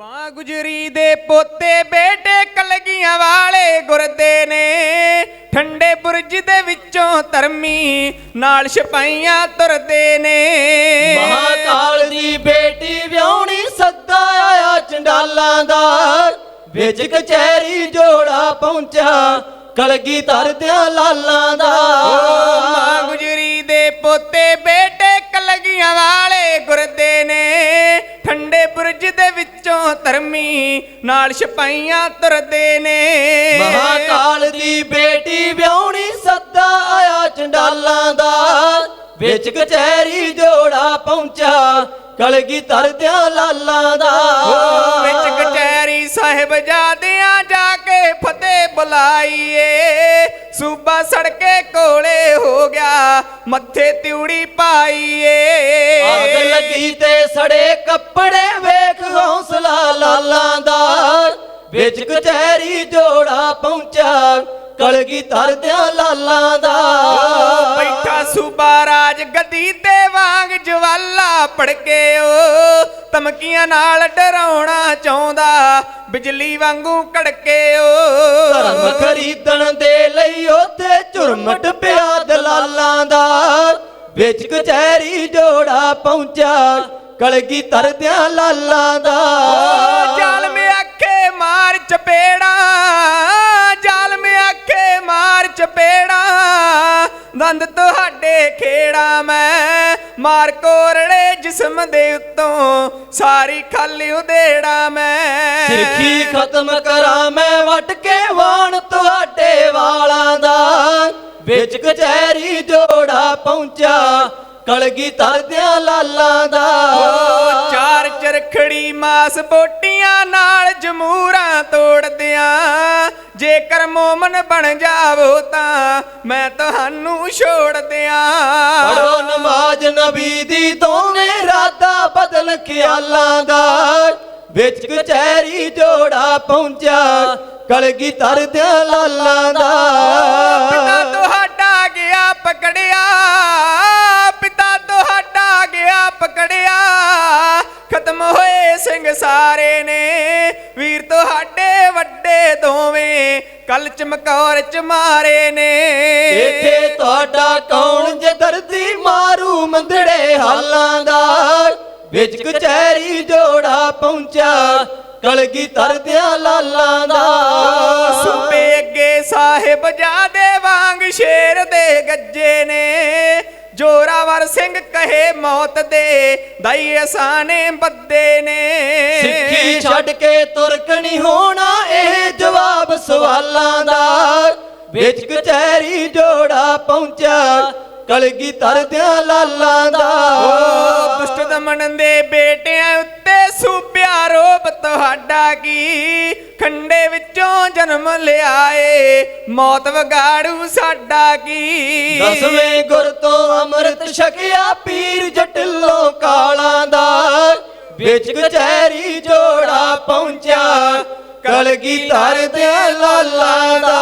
ਮਾਂ ਗੁਜਰੀ ਦੇ ਪੋਤੇ ਬੇਟੇ ਕਲਗੀਆਂ ਵਾਲੇ ਗੁਰਦੇ ਨੇ। ਠੰਡੇ ਬੁਰਜ ਦੇ ਵਿੱਚੋਂ ਧਰਮੀ ਨਾਲ ਸਿਪਾਹੀਆਂ ਤੁਰਦੇ ਨੇ। ਮਹਾਕਾਲ ਦੀ ਬੇਟੀ ਵਿਆਹਣੀ ਸੱਦਾ ਆਇਆ ਚੰਡਾਲਾਂ ਦਾ। ਵਿੱਚ ਕਚਹਿਰੀ ਜੋੜਾ ਪਹੁੰਚਾ ਕਲਗੀ ਧਰਦਿਆਂ ਲਾਲਾਂ ਦਾ। ਮਾਂ ਗੁਜਰੀ ਦੇ ਪੋਤੇ ਬੇਟੇ ਕਲਗੀਆਂ ਵਾਲੇ ਗੁਰਦੇ ਧਰਮੀ ਨਾਲ ਸਿਪਾਹੀਆਂ ਤੁਰਦੇ ਨੇ। ਮਹਾਕਾਲ ਦੀ ਬੇਟੀ ਵਿਆਹਣੀ ਸੱਦਾ ਆਇਆ ਚੰਡਾਲਾਂ ਦਾ। ਵਿੱਚ ਕਚਹਿਰੀ ਜੋੜਾ ਪਹੁੰਚਾ ਕਲਗੀ ਧਰਦਿਆਂ ਲਾਲਾਂ ਦਾ। ਵਿੱਚ ਕਚਹਿਰੀ ਸਾਹਿਬ ਜਾਦਿਆਂ ਜਾ ਕੇ ਫਤਿਹ ਬੁਲਾਈਏ। ਸੂਬਾ ਸੜਕੇ ਕੋਲੇ ਹੋ ਗਿਆ ਮੱਥੇ ਤਿਉੜੀ ਪਾਈਏ। ਅੱਗ ਲੱਗੀ ਤੇ ਸੜੇ ਕੱਪੜੇ ਵੇਖ ਹੌਸਲਾ ਲਾਲਾਂ ਦਾ। ਵਿੱਚ ਕਚਹਿਰੀ ਜੋੜਾ ਪਹੁੰਚਾ ਕਲਗੀ ਧਰਦਿਆਂ ਲਾਲਾਂ ਦਾ। ਬੈਠਾ ਸੂਬਾ ਰਾਜ ਗੱਦੀ ਤੇ ਵਾਂਗ ਜਵਾਲਾ ਪੜਕੇ ਓ ਧਮਕੀਆਂ ਨਾਲ ਡਰਾਉਣਾ ਚਾਹੁੰਦਾ ਬਿਜਲੀ ਵਾਂਗੂ ਕੜਕੇ ਓ। ਧਰਮ ਖਰੀਦਣ ਦੇ ਲਈ ਉੱਥੇ ਝੁਰਮਟ ਪਿਆ ਦਲਾਲਾਂ ਦਾ। ਵਿੱਚ ਕਚਹਿਰੀ ਜੋੜਾ ਪਹੁੰਚਾ ਕਲਗੀ ਧਰਦਿਆਂ ਲਾਲਾਂ ਦਾ। ਜ਼ਾਲਮ ਆਖੇ ਮਾਰ ਚਪੇੜਾ ਜ਼ਾਲਮ ਆਖੇ ਮਾਰ ਚਪੇੜਾ ਦੰਦ ਤੁਹਾਡੇ ਖੇੜਾ ਮੈਂ। ਮਾਰ ਕੋਰੜੇ ਜਿਸਮ ਦੇ ਉੱਤੋਂ ਸਾਰੀ ਖਾਲੀ ਉਦੇੜਾ ਮੈਂ। ਸਿਰਖੀ ਖਤਮ ਕਰਾਂ ਮੈਂ ਵਟ ਕੇ ਵਾਣ ਤੁਹਾਡੇ ਵਾਲਾਂ ਦਾ। ਵਿੱਚ ਕਚਹਿਰੀ ਜੋੜਾ ਪਹੁੰਚਾ ਕਲਗੀ ਧਰਦਿਆਂ ਲਾਲਾਂ ਦਾ। ਚਾਰ ਚਰਖੜੀ ਮਾਸ ਬੋਟੀਆਂ ਨਾਲ ਜਮੂਰਾਂ ਤੋੜਦਿਆਂ ਜੇਕਰ ਮੋਮਨ ਬਣ ਜਾਵੋ ਤਾਂ ਮੈਂ ਤੁਹਾਨੂੰ ਛੋੜ ਦਿਆਂ। ਪੜੋ ਨਬੀ ਦੀ ਦੋਵੇਂ ਰਾਦਾ ਬਦਲ ਖਿਆਲਾਂ ਦਾ। ਵਿੱਚ ਕਚਹਿਰੀ ਜੋੜਾ ਪਹੁੰਚਾ ਕਲਗੀ ਧਰਦਿਆਂ ਲਾਲਾਂ ਦਾ। ਪਿਤਾ ਤੁਹਾਡਾ ਗਿਆ ਪਕੜਿਆ। ਪਿਤਾ ਤੁਹਾਡਾ ਗਿਆ ਪਕੜਿਆ। ਖਤਮ ਹੋਏ ਸਿੰਘ ਸਾਰੇ ਨੇ। ਵੀਰ ਤੁਹਾਡੇ ਵੱਡੇ ਦੋਵੇਂ ਕੱਲ ਚਮਕੌਰ ਚ ਮਾਰੇ ਨੇ। ਇੱਥੇ ਤੁਹਾਡਾ ਕੌਣ ਜੇ ਮੰਦੜੇ ਹਾਲਾਂ ਦਾ ਵਿੱਚ ਕਚਹਿਰੀ ਜੋੜਾ ਪਹੁੰਚਾ ਕਲਗੀ ਧਰਦਿਆਂ ਲਾਲਾਂ ਦਾ। ਸੂਬੇ ਅੱਗੇ ਸਾਹਿਬ ਜਾਦੇ ਵਾਂਗ ਸ਼ੇਰ ਦੇ ਗੱਜੇ ਨੇ। ਜੋਰਾਵਰ ਸਿੰਘ ਕਹੇ ਮੌਤ ਦੇ ਦਾਈ ਅਸਾਨੇ ਬੱਦੇ ਨੇ। ਸਿੱਖੀ ਛੱਡ ਕੇ ਤੁਰਕ ਨਹੀਂ ਹੋਣਾ ਇਹ ਜਵਾਬ ਸਵਾਲਾਂ ਦਾ। ਵਿੱਚ ਕਚਹਿਰੀ ਜੋੜਾ ਪਹੁੰਚਾ ਕਲਗੀ ਧਰਦਿਆਂ ਲਾਲਾਂ ਦਾ। ਓ ਦੁਸ਼ਟ ਦਮਨ ਦੇ ਬੇਟਿਆਂ ਉੱਤੇ ਸੂਬਿਆ ਰੋਬ ਤੁਹਾਡਾ ਕੀ? ਖੰਡੇ ਵਿੱਚੋਂ ਜਨਮ ਲਿਆਏ ਮੌਤ ਵਗਾੜੂ ਸਾਡਾ ਕੀ? ਦਸਵੇਂ ਗੁਰ ਤੋਂ ਅੰਮ੍ਰਿਤ ਛਕਿਆ ਪੀਰ ਜਟਿਲੋਂ ਕਾਲਾਂ ਦਾ। ਵਿੱਚ ਕਚਹਿਰੀ ਜੋੜਾ ਪਹੁੰਚਿਆ ਕਲਗੀ ਧਰਦਿਆਂ ਲਾਲਾਂ ਦਾ।